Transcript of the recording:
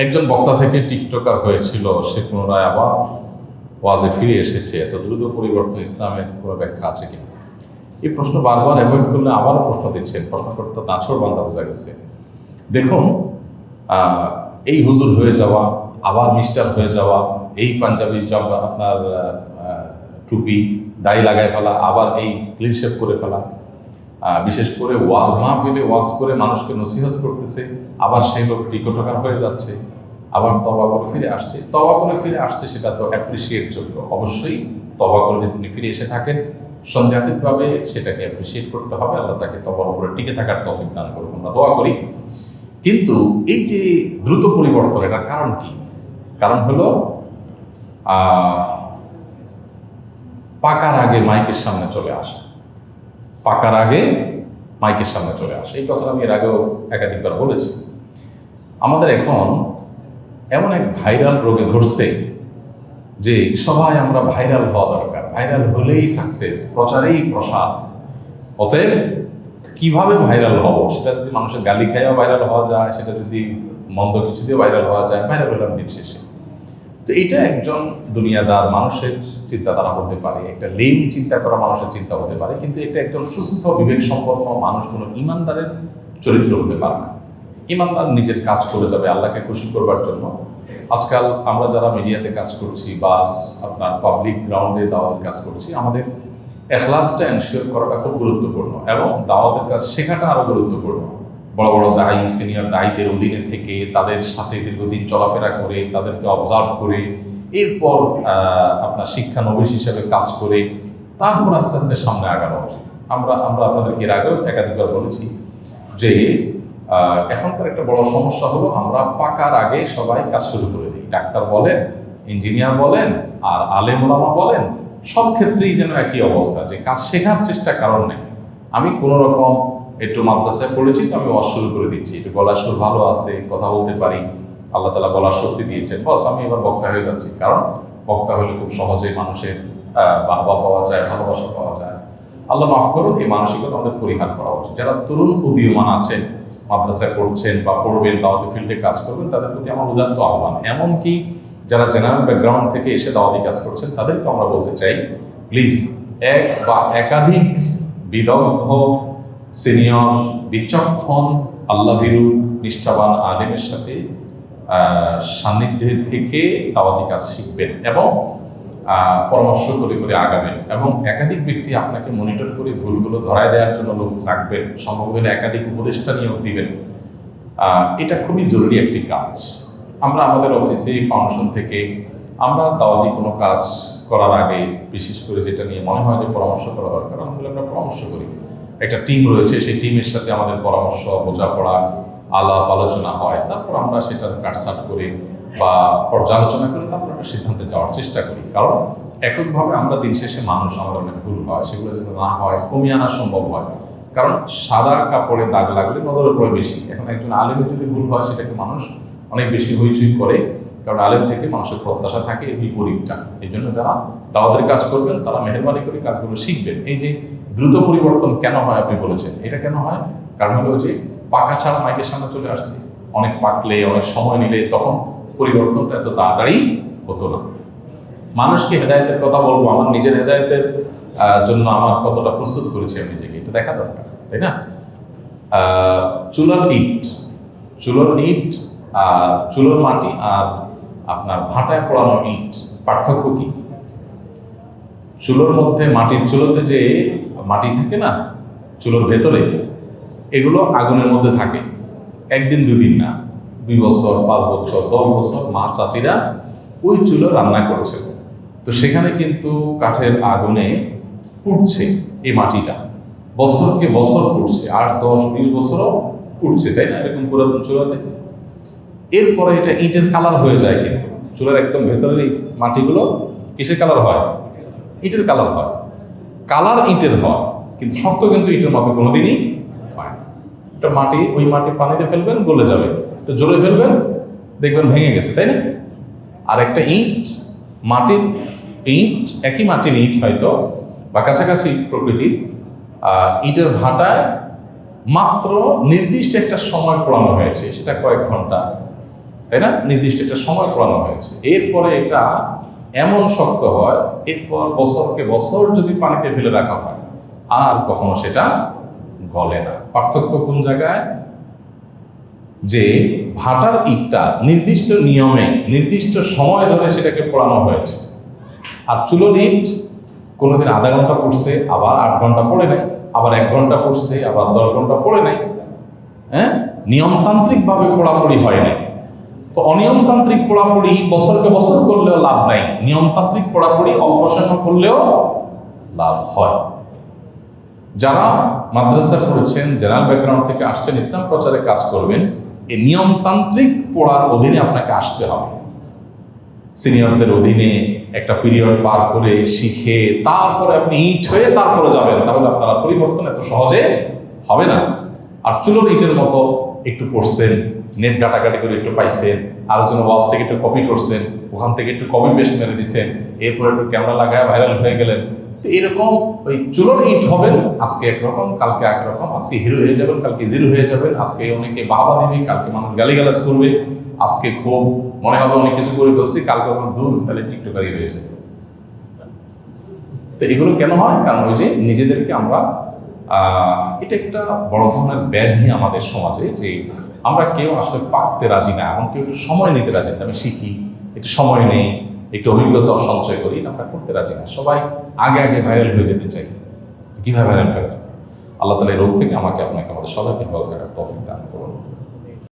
একজন বক্তা থেকে টিকটকার হয়েছিল, সে পুনরায় আবার ওয়াজে ফিরে এসেছে। এত দ্রুত পরিবর্তন ইসলামের কোনো ব্যাখ্যা আছে কি? এই প্রশ্ন বারবার অ্যাভয়েড করলে আবারও প্রশ্ন দিচ্ছেন। প্রশ্নকর্তা নাছর বান্ধা বোঝা গেছে। দেখুন এই হুজুর হয়ে যাওয়া, আবার মিস্টার হয়ে যাওয়া, এই পাঞ্জাবি জব আপনার টুপি দাড়ি লাগায় ফেলা, আবার এই ক্লিন শেপ করে ফেলা বিশেষ করে ওয়াজ মাহফিলে ওয়াজ করে মানুষকে নসিহত করতেছে, আবার সেই লোক টিকটকার হয়ে যাচ্ছে, আবার তবা করে ফিরে আসছে। তবা করে ফিরে আসছে সেটা তো অ্যাপ্রিসিয়েট যোগ্য। অবশ্যই তবা করে তিনি ফিরে এসে থাকেন। সন্দেহাতীতভাবে সেটাকে অ্যাপ্রিসিয়েট করতে হবে, আল্লাহ তাকে তবার উপরে টিকে থাকার তফিক দান করুন আমরা দোয়া করি। কিন্তু এই যে দ্রুত পরিবর্তন, এটার কারণ কি? কারণ হলো পাকার আগে মাইকের সামনে চলে আসা। পাকার আগে মাইকের সামনে চলে আসে। এই কথা আমি এর আগেও একাধিকবার বলেছি। আমাদের এখন এমন এক ভাইরাল রোগে ধরছে যে সবাই আমরা ভাইরাল হওয়া দরকার। ভাইরাল হলেই সাকসেস প্রচারেই প্রসার। অতএব কীভাবে ভাইরাল হব? সেটা যদি মানুষের গালি খাইয়া ভাইরাল হওয়া যায়, সেটা যদি মন্দ কিছু দিয়ে ভাইরাল হওয়া যায়, ভাইরাল হলাম দিন শেষে। তো এটা একজন দুনিয়াদার মানুষের চিন্তাধারা হতে পারে, একটা লেম চিন্তা করা মানুষের চিন্তা হতে পারে, কিন্তু এটা একজন সুস্থ বিবেক সম্পন্ন মানুষ কোনো ইমানদারের চরিত্র হতে পারে না। ইমানদার নিজের কাজ করে যাবে আল্লাহকে খুশি করবার জন্য। আজকাল আমরা যারা মিডিয়াতে কাজ করছি বা আপনার পাবলিক গ্রাউন্ডে দাওয়াতের কাজ করছি, আমাদের এখলাসটা এনশিওর করাটা খুব গুরুত্বপূর্ণ এবং দাওয়াতের কাজ শেখাটা আরও গুরুত্বপূর্ণ। বড় বড় দায়ী সিনিয়র দায়ীদের অধীনে থেকে তাদের সাথে দীর্ঘদিন চলাফেরা করে, তাদেরকে অবজার্ভ করে, এরপর আপনার শিক্ষানবিশ হিসেবে কাজ করে, তারপর আস্তে আস্তে সামনে আগানো উচিত। আমরা আমরা আপনাদেরকে এর আগেও একাধিকবার বলেছি যে এখনকার একটা বড় সমস্যা হলো আমরা পাকার আগে সবাই কাজ শুরু করে দিই। ডাক্তার বলেন ইঞ্জিনিয়ার বলেন, আর আলেম ওলামা বলেন, সব ক্ষেত্রেই যেন একই অবস্থা, যে কাজ শেখার চেষ্টা কারণ নেই। আমি কোনো রকম একটু মাদ্রাসায় পড়েছি তো আমি শুরু করে দিচ্ছি। একটু গলার সুর ভালো আছে, কথা বলতে পারি। আল্লাহ তালা গলার শক্তি দিয়েছেন। বস, আমি এবার বক্তা হয়ে যাচ্ছি। কারণ বক্তা হলে খুব সহজেই মানুষের বাহবা পাওয়া যায়, ভালোবাসা পাওয়া যায়। আল্লাহ মাফ করুন, এই মানসিকতা আমাদের পরিহার করা উচিত। যারা তরুণ উদীয়মান আছেন, মাদ্রাসায় পড়ছেন বা পড়বেন, দাওয়াতি ফিল্ডে কাজ করবেন, তাদের প্রতি আমার উদাত্ত আহ্বান। এমনকি যারা জেনারেল ব্যাকগ্রাউন্ড থেকে এসে দাওয়াতি কাজ করছেন, তাদেরকে আমরা বলতে চাই, প্লিজ, এক বা একাধিক বিদগ্ধ সিনিয়র, বিচক্ষণ, আল্লাভীরু, নিষ্ঠাবান আলেমের সাথে সান্নিধ্যে থেকে দাওয়াতি কাজ শিখবেন এবং পরামর্শ করে করে আগাবেন এবং একাধিক ব্যক্তি আপনাকে মনিটর করে ভুলগুলো ধরায় দেওয়ার জন্য লোক রাখবেন। সম্ভব হলে একাধিক উপদেষ্টা নিয়োগ দিবেন। এটা খুবই জরুরি একটি কাজ। আমরা আমাদের অফিসে, ফাউন্ডেশন থেকে আমরা দাওয়াতি কোনো কাজ করার আগে, বিশেষ করে যেটা নিয়ে মনে হয় যে পরামর্শ করা দরকার আমাদের আমরা পরামর্শ করি। একটা টিম রয়েছে, সেই টিমের সাথে আমাদের পরামর্শ, বোঝাপড়া, আলাপ আলোচনা হয়, তারপর আমরা সেটার কাটসাট করে বা পর্যালোচনা করে, তারপর একটা সিদ্ধান্তে যাওয়ার চেষ্টা করি। কারণ এককভাবে আমরা দিন শেষে মানুষ, আমাদের অনেক ভুল হয়, সেগুলো যেন না হয়, কমিয়ে আনা সম্ভব হয়। কারণ সাদা কাপড়ে দাগ লাগলে নজরে পড়ে বেশি। এখন একজন আলেমের যদি ভুল হয়, সেটাকে মানুষ অনেক বেশি হইচই করে। কারণ আলেম থেকে মানুষের প্রত্যাশা থাকে এই বিপরীতটা। এই জন্য যারা দাওয়াতের কাজ করবেন, তারা মেহরবানি করে কাজগুলো শিখবেন। এই যে দ্রুত পরিবর্তন কেন হয় আপনি বলেছেন? এটা কেন হয়? কারণ হলো যে পাকা ছাড়া মাইকের সামনে চলে আসছে। অনেক পাকলে, অনেক সময় নিলে তখন পরিবর্তনটা এত তাড়াতাড়ি হতো না। মানুষকে হেদায়তের কথা বলব? আমার নিজের হেদায়তের জন্য আমার কতটা প্রস্তুত করেছি আমি নিজেকে, এটা দেখা দরকার, তাই না? চুলার ইট চুলোর ইট আর চুলোর মাটি, আর আপনার ভাটায় পড়ানো ইট। পার্থক্য কি? চুলোর মধ্যে মাটির চুলোতে যে মাটি থাকে না, চুলোর ভেতরে, এগুলো আগুনের মধ্যে থাকে। একদিন, দুদিন না, দুই বছর, পাঁচ বছর, দশ বছর, মা চাচিরা ওই চুলো রান্না করছে। তো সেখানে কিন্তু কাঠের আগুনে পুড়ছে এই মাটিটা। বছরকে বছর পুড়ছে, আট, দশ, বিশ বছরও পুড়ছে, তাই না? এরকম পুরাতন চুলাতে। এরপরে এটা ইটের কালার হয়ে যায় কিন্তু। চুলার একদম ভেতরের মাটিগুলো কিসের কালার হয়। ইটের কালার হয়। কালার ইটের হয়, কিন্তু শক্ত কিন্তু ইটের মতো কোনোদিনই হয় না। একটা মাটি, ওই মাটি পানিতে ফেলবেন, গলে যাবে। একটু জোরে ফেলবেন, দেখবেন ভেঙে গেছে, তাই না? আর একটা ইট, মাটির ইট, একই মাটির ইট হয়তো বা কাছাকাছি প্রকৃতির ইটের ভাটায় মাত্র নির্দিষ্ট একটা সময় পড়ানো হয়েছে, সেটা কয়েক ঘণ্টা। তাই না? নির্দিষ্ট একটা সময় পড়ানো হয়েছে। এরপরে এটা এমন শক্ত হয়, এরপর বছরকে বছর যদি পানিতে ফেলে রাখা হয়, আর কখনো সেটা গলে না। পার্থক্য কোন জায়গায়? যে ভাটার ইটটা নির্দিষ্ট নিয়মে, নির্দিষ্ট সময় ধরে সেটাকে পড়ানো হয়েছে। আর চুলোর ইট কোনোদিন আধা ঘণ্টা পড়ছে, আবার আট ঘণ্টা পড়ে নাই, আবার এক ঘণ্টা পড়ছে, আবার দশ ঘণ্টা পড়ে নাই। হ্যাঁ? নিয়মতান্ত্রিকভাবে পড়াপড়ি হয় নাই। তো অনিয়মতান্ত্রিক পড়াপড়ি বছরকে বছর করলেও লাভ নাই। নিয়মতান্ত্রিক পড়াপড়ি অল্প করলেও লাভ হয়। যারা মাদ্রাসা পড়েছেন, জেনারেল ব্যাকগ্রাউন্ড থেকে আসছেন, ইসলাম প্রচারে কাজ করবেন, এই নিয়মতান্ত্রিক পড়ার অধীনে আপনাকে আসতে হবে। সিনিয়রদের অধীনে একটা পিরিয়ড পার করে শিখে তারপরে আপনি ইট হয়ে তারপরে যাবেন, তাহলে আপনারা পরিবর্তন এত সহজে হবে না। আর চুলোর ইটের মতো একটু পড়ছেন নেট ঘাটাঘাটি করে একটু পাইছেন, আলোচনা ওয়াজ থেকে একটু কপি করছেন, ওখান থেকে একটু কপি পেস্ট মেরে দিছেন, এরপর একটু ক্যামেরা লাগায় ভাইরাল হয়ে গেলেন। তো এরকম ওই চুলোর ইট হবেন, আজকে একরকম, কালকে একরকম, আজকে হিরো হয়ে যাবেন, কালকে জিরো হয়ে যাবেন, আজকে অনেকে বাবা দেবে, কালকে মানুষ গালিগালাজ করবে, আজকে খুব মনে হবে অনেক কিছু করে ফেলছি, কালকে আমার দূর, তাহলে টিকটকারি হয়ে যাবে। তো এগুলো কেন হয়? কারণ ওই যে নিজেদেরকে আমরা এটা একটা বড় ধরনের ব্যাধি আমাদের সমাজে যে আমরা কেউ আসলে পাকতে রাজি না, এমন কেউ একটু সময় নিতে রাজি না। আমি শিখি, একটু সময় নেই, একটু অভিজ্ঞতা সঞ্চয় করি আমরা করতে রাজি না। সবাই আগে আগে ভাইরাল হয়ে যেতে চাই। কীভাবে ভাইরাল হয়ে আল্লাহ তালা এই রোগ থেকে আমাকে, আপনাকে, আমাদের সবাইকে ভালো থাকার তফিক দান করুন।